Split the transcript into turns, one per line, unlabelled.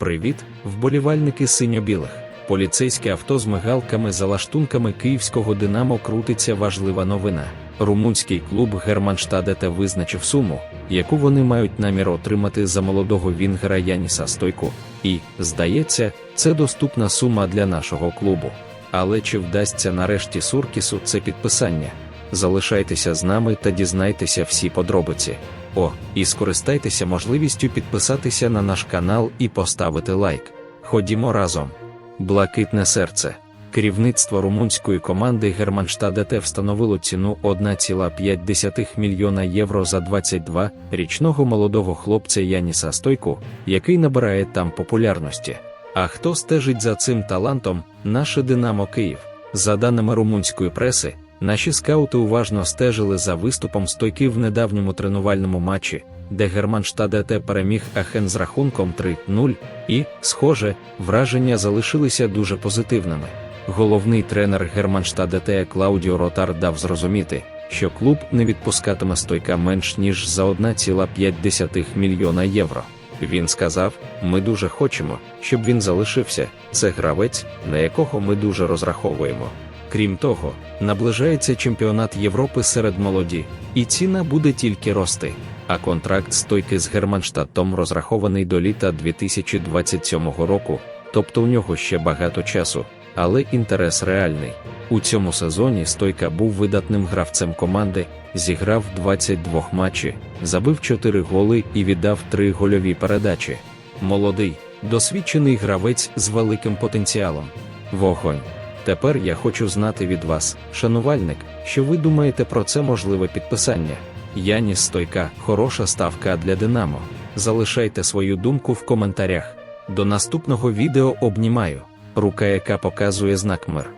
Привіт, вболівальники синьо-білих. Поліцейське авто з мигалками за лаштунками київського Динамо крутиться важлива новина. Румунський клуб Германштадете визначив суму, яку вони мають намір отримати за молодого вінгера Яніса Стойку. І, здається, це доступна сума для нашого клубу. Але чи вдасться нарешті Суркісу це підписання? Залишайтеся з нами та дізнайтеся всі подробиці. О, і скористайтеся можливістю підписатися на наш канал і поставити лайк. Ходімо разом. Блакитне серце. Керівництво румунської команди Германштадете встановило ціну 1,5 мільйона євро за 22-річного молодого хлопця Яніса Стойку, який набирає там популярності. А хто стежить за цим талантом? Наше Динамо Київ. За даними румунської преси, наші скаути уважно стежили за виступом стойки в недавньому тренувальному матчі, де Германштадете переміг Ахен з рахунком 3-0, і, схоже, враження залишилися дуже позитивними. Головний тренер Германштадете Клаудіо Ротар дав зрозуміти, що клуб не відпускатиме стойка менш ніж за 1,5 мільйона євро. Він сказав: ми дуже хочемо, щоб він залишився. Це гравець, на якого ми дуже розраховуємо. Крім того, наближається чемпіонат Європи серед молоді, і ціна буде тільки рости. А контракт стойки з Германштадтом розрахований до літа 2027 року, тобто у нього ще багато часу, але інтерес реальний. У цьому сезоні стойка був видатним гравцем команди, зіграв 22 матчі, забив 4 голи і віддав 3 гольові передачі. Молодий, досвідчений гравець з великим потенціалом. Вогонь. Тепер я хочу знати від вас, шанувальник, що ви думаєте про це можливе підписання. Яніс Стойка хороша ставка для Динамо. Залишайте свою думку в коментарях. До наступного відео обнімаю. Рука, яка показує знак мир.